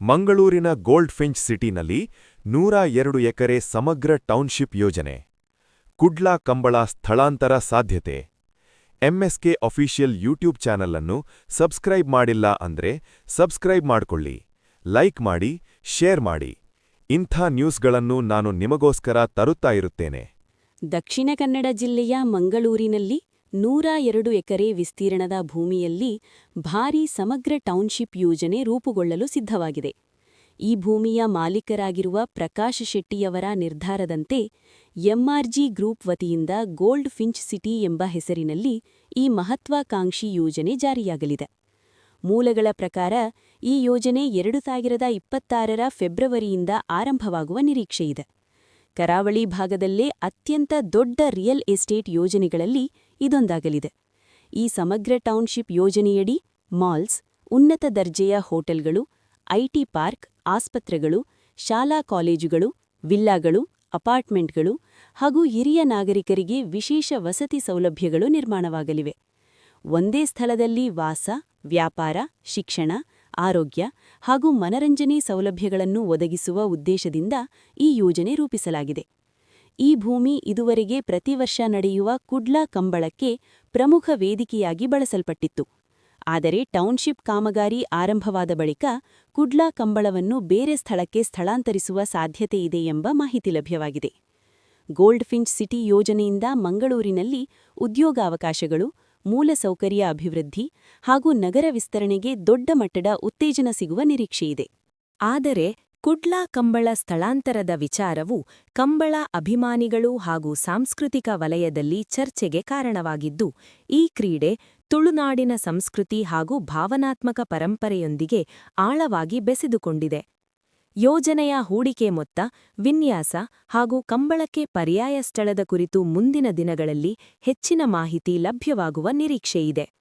ಮಂಗಳೂರಿನ gold Finch ಸಿಟಿನಲ್ಲಿ ನೂರ ಎರಡು ಎಕರೆ ಸಮಗ್ರ ಟೌನ್ಶಿಪ್ ಯೋಜನೆ. ಕುಡ್ಲಾ ಕಂಬಳ ಸ್ಥಳಾಂತರ ಸಾಧ್ಯತೆ. ಎಂಎಸ್ಕೆ ಅಫಿಷಿಯಲ್ ಯೂಟ್ಯೂಬ್ ಚಾನಲ್ ಅನ್ನು ಸಬ್ಸ್ಕ್ರೈಬ್ ಮಾಡಿಲ್ಲ ಅಂದ್ರೆ ಸಬ್ಸ್ಕ್ರೈಬ್ ಮಾಡ್ಕೊಳ್ಳಿ. ಲೈಕ್ ಮಾಡಿ, ಶೇರ್ ಮಾಡಿ. ಇಂಥ ನ್ಯೂಸ್ಗಳನ್ನು ನಾನು ನಿಮಗೋಸ್ಕರ ತರುತ್ತಾ ಇರುತ್ತೇನೆ. ದಕ್ಷಿಣ ಕನ್ನಡ ಜಿಲ್ಲೆಯ ಮಂಗಳೂರಿನಲ್ಲಿ ನೂರ ಎರಡು ಎಕರೆ ವಿಸ್ತೀರ್ಣದ ಭೂಮಿಯಲ್ಲಿ ಭಾರೀ ಸಮಗ್ರ ಟೌನ್ಶಿಪ್ ಯೋಜನೆ ರೂಪುಗೊಳ್ಳಲು ಸಿದ್ಧವಾಗಿದೆ. ಈ ಭೂಮಿಯ ಮಾಲೀಕರಾಗಿರುವ ಪ್ರಕಾಶ್ ಶೆಟ್ಟಿಯವರ ನಿರ್ಧಾರದಂತೆ ಎಂಆರ್ಜಿ ಗ್ರೂಪ್ ವತಿಯಿಂದ ಗೋಲ್ಡ್ ಫಿಂಚ್ ಸಿಟಿ ಎಂಬ ಹೆಸರಿನಲ್ಲಿ ಈ ಮಹತ್ವಾಕಾಂಕ್ಷಿ ಯೋಜನೆ ಜಾರಿಯಾಗಲಿದೆ. ಮೂಲಗಳ ಪ್ರಕಾರ ಈ ಯೋಜನೆ ಎರಡು ಸಾವಿರದ ಇಪ್ಪತ್ತಾರರ ಫೆಬ್ರವರಿಯಿಂದ ಆರಂಭವಾಗುವ ನಿರೀಕ್ಷೆಯಿದೆ. ಕರಾವಳಿ ಭಾಗದಲ್ಲೇ ಅತ್ಯಂತ ದೊಡ್ಡ ರಿಯಲ್ ಎಸ್ಟೇಟ್ ಯೋಜನೆಗಳಲ್ಲಿ ಇದೊಂದಾಗಲಿದೆ. ಈ ಸಮಗ್ರ ಟೌನ್ಶಿಪ್ ಯೋಜನೆಯಡಿ ಮಾಲ್ಸ್, ಉನ್ನತ ದರ್ಜೆಯ ಹೋಟೆಲ್ಗಳು ಐಟಿ ಪಾರ್ಕ್, ಆಸ್ಪತ್ರೆಗಳು, ಶಾಲಾ ಕಾಲೇಜುಗಳು, ವಿಲ್ಲಾಗಳು, ಅಪಾರ್ಟ್ಮೆಂಟ್ಗಳು ಹಾಗೂ ಹಿರಿಯ ನಾಗರಿಕರಿಗೆ ವಿಶೇಷ ವಸತಿ ಸೌಲಭ್ಯಗಳು ನಿರ್ಮಾಣವಾಗಲಿವೆ. ಒಂದೇ ಸ್ಥಳದಲ್ಲಿ ವಾಸ, ವ್ಯಾಪಾರ, ಶಿಕ್ಷಣ ಆರೋಗ್ಯ ಹಾಗೂ ಮನರಂಜನೆ ಸೌಲಭ್ಯಗಳನ್ನು ಒದಗಿಸುವ ಉದ್ದೇಶದಿಂದ ಈ ಯೋಜನೆ ರೂಪಿಸಲಾಗಿದೆ. ಈ ಭೂಮಿ ಇದುವರೆಗೆ ಪ್ರತಿವರ್ಷ ನಡೆಯುವ ಕುಡ್ಲಾ ಕಂಬಳಕ್ಕೆ ಪ್ರಮುಖ ವೇದಿಕೆಯಾಗಿ ಬಳಸಲ್ಪಟ್ಟಿತ್ತು. ಆದರೆ ಟೌನ್ಶಿಪ್ ಕಾಮಗಾರಿ ಆರಂಭವಾದ ಬಳಿಕ ಕುಡ್ಲಾ ಕಂಬಳವನ್ನು ಬೇರೆ ಸ್ಥಳಕ್ಕೆ ಸ್ಥಳಾಂತರಿಸುವ ಸಾಧ್ಯತೆಯಿದೆ ಎಂಬ ಮಾಹಿತಿ ಲಭ್ಯವಾಗಿದೆ. ಗೋಲ್ಡ್ ಫಿಂಚ್ ಸಿಟಿ ಯೋಜನೆಯಿಂದ ಮಂಗಳೂರಿನಲ್ಲಿ ಉದ್ಯೋಗಾವಕಾಶಗಳು ಮೂಲಸೌಕರ್ಯ ಅಭಿವೃದ್ಧಿ ಹಾಗೂ ನಗರ ವಿಸ್ತರಣೆಗೆ ದೊಡ್ಡ ಮಟ್ಟದ ಉತ್ತೇಜನ ಸಿಗುವ ನಿರೀಕ್ಷೆಯಿದೆ ಆದರೆ ಕುಡ್ಲಾ ಕಂಬಳ ಸ್ಥಳಾಂತರದ ವಿಚಾರವು ಕಂಬಳ ಅಭಿಮಾನಿಗಳು ಹಾಗೂ ಸಾಂಸ್ಕೃತಿಕ ವಲಯದಲ್ಲಿ ಚರ್ಚೆಗೆ ಕಾರಣವಾಗಿದ್ದು, ಈ ಕ್ರೀಡೆ ತುಳುನಾಡಿನ ಸಂಸ್ಕೃತಿ ಹಾಗೂ ಭಾವನಾತ್ಮಕ ಪರಂಪರೆಯೊಂದಿಗೆ ಆಳವಾಗಿ ಬೆಸೆದುಕೊಂಡಿದೆ. ಯೋಜನೆಯ ಹೂಡಿಕೆ ಮೊತ್ತ, ವಿನ್ಯಾಸ ಹಾಗೂ ಕಂಬಳಕ್ಕೆ ಪರ್ಯಾಯ ಸ್ಥಳದ ಕುರಿತು ಮುಂದಿನ ದಿನಗಳಲ್ಲಿ ಹೆಚ್ಚಿನ ಮಾಹಿತಿ ಲಭ್ಯವಾಗುವ ನಿರೀಕ್ಷೆಯಿದೆ.